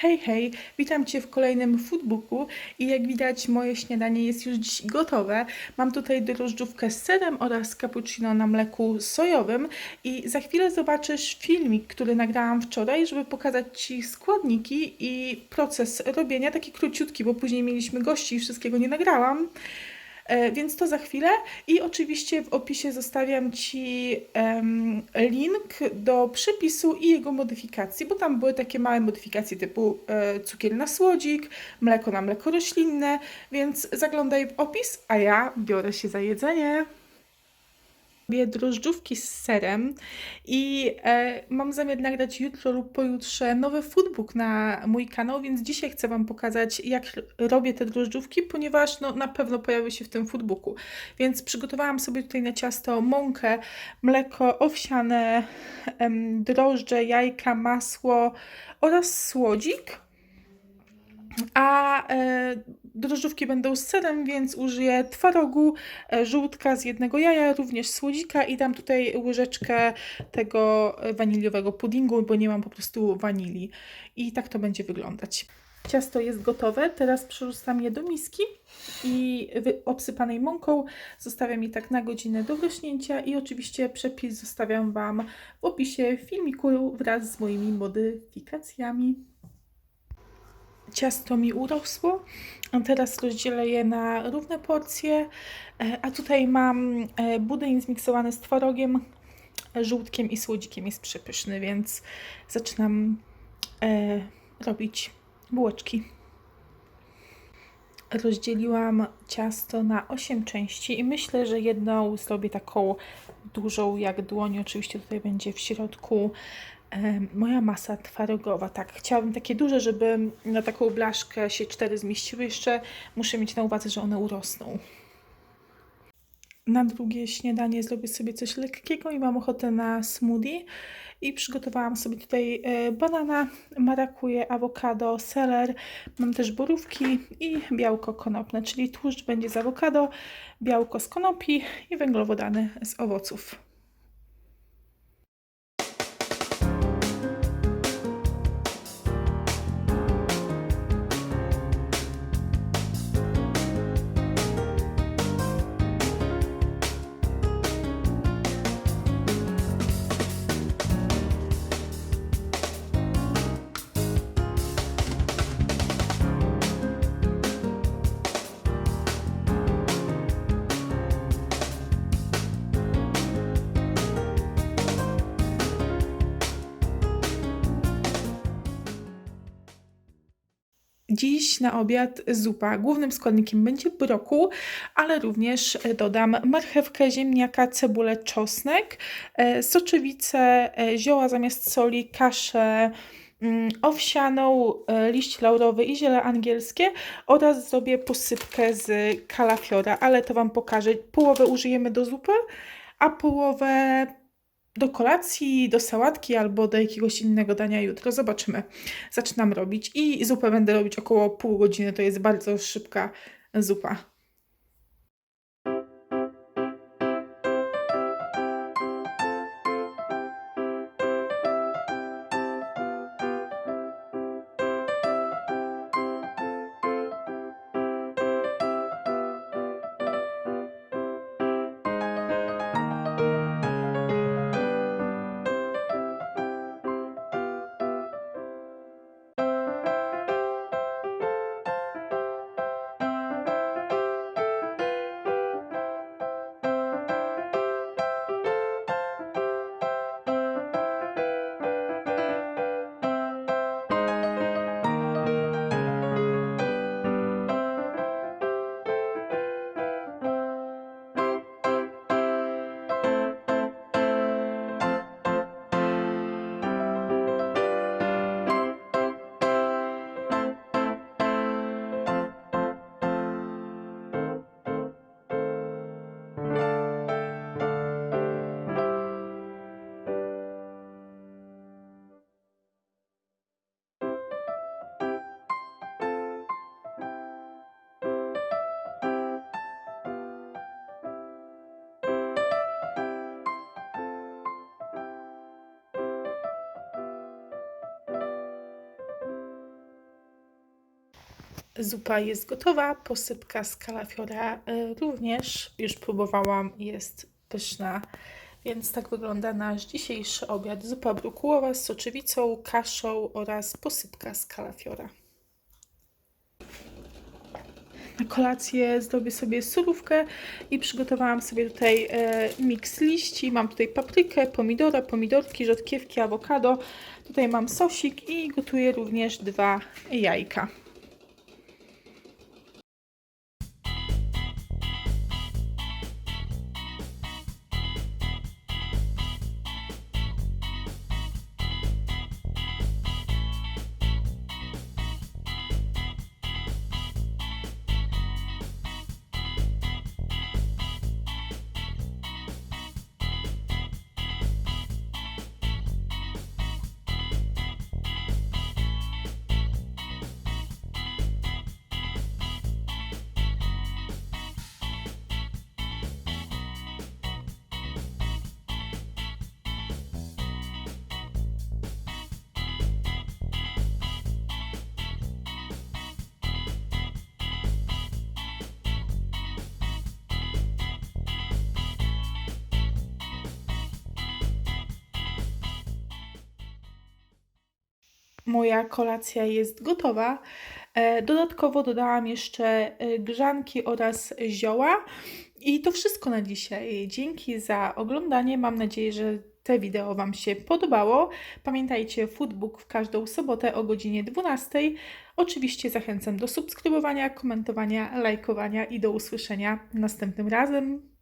Hej, hej, witam Cię w kolejnym foodbooku i jak widać moje śniadanie jest już dziś gotowe. Mam tutaj drożdżówkę z serem oraz cappuccino na mleku sojowym i za chwilę zobaczysz filmik, który nagrałam wczoraj, żeby pokazać Ci składniki i proces robienia, taki króciutki, bo później mieliśmy gości i wszystkiego nie nagrałam. E, Więc to za chwilę i oczywiście w opisie zostawiam Ci link do przepisu i jego modyfikacji, bo tam były takie małe modyfikacje typu e, cukier na słodzik, mleko na mleko roślinne, więc zaglądaj w opis, a ja biorę się za jedzenie. Robię drożdżówki z serem i e, mam zamiar nagrać jutro lub pojutrze nowy foodbook na mój kanał, więc dzisiaj chcę Wam pokazać, jak robię te drożdżówki, ponieważ no, na pewno pojawi się w tym foodbooku. Więc przygotowałam sobie tutaj na ciasto mąkę, mleko owsiane, drożdże, jajka, masło oraz słodzik. A e, drożdżówki będą z serem, więc użyję twarogu, e, żółtka z jednego jaja, również słodzika i dam tutaj łyżeczkę tego e, waniliowego puddingu, bo nie mam po prostu wanilii. I tak to będzie wyglądać. Ciasto jest gotowe, teraz przerzucam je do miski i obsypanej mąką zostawiam je tak na godzinę do wrośnięcia i oczywiście przepis zostawiam Wam w opisie filmiku wraz z moimi modyfikacjami. Ciasto mi urosło, teraz rozdzielę je na równe porcje, e, a tutaj mam e, budyń zmiksowany z tworogiem, żółtkiem i słodzikiem, jest przepyszny, więc zaczynam e, robić bułeczki. Rozdzieliłam ciasto na 8 części i myślę, że jedną zrobię taką dużą jak dłoń. Oczywiście tutaj będzie w środku moja masa twarogowa. Tak, chciałabym takie duże, żeby na taką blaszkę się cztery zmieściły. Jeszcze muszę mieć na uwadze, że one urosną. Na drugie śniadanie zrobię sobie coś lekkiego i mam ochotę na smoothie. I przygotowałam sobie tutaj e, banana, marakuję, awokado, seler. Mam też borówki i białko konopne, czyli tłuszcz będzie z awokado, białko z konopi i węglowodany z owoców. Dziś na obiad zupa. Głównym składnikiem będzie brokuł, ale również e, dodam marchewkę, ziemniaka, cebulę, czosnek, e, soczewicę, e, zioła zamiast soli, kaszę mm, owsianą, liść laurowy i ziele angielskie oraz zrobię posypkę z kalafiora, ale to Wam pokażę. Połowę użyjemy do zupy, a połowę do kolacji, do sałatki albo do jakiegoś innego dania jutro. Zobaczymy. Zaczynam robić i zupę będę robić około pół godziny. To jest bardzo szybka zupa. Zupa jest gotowa, posypka z kalafiora e, również. Już próbowałam, jest pyszna. Więc tak wygląda nasz dzisiejszy obiad. Zupa brukułowa z soczewicą, kaszą oraz posypka z kalafiora. Na kolację zrobię sobie surówkę i przygotowałam sobie tutaj e, miks liści. Mam tutaj paprykę, pomidora, pomidorki, rzodkiewki, awokado. Tutaj mam sosik i gotuję również dwa jajka. Moja kolacja jest gotowa. E, Dodatkowo dodałam jeszcze e, grzanki oraz zioła. I to wszystko na dzisiaj. Dzięki za oglądanie. Mam nadzieję, że te wideo Wam się podobało. Pamiętajcie, Foodbook w każdą sobotę o godzinie 12. Oczywiście zachęcam do subskrybowania, komentowania, lajkowania i do usłyszenia następnym razem.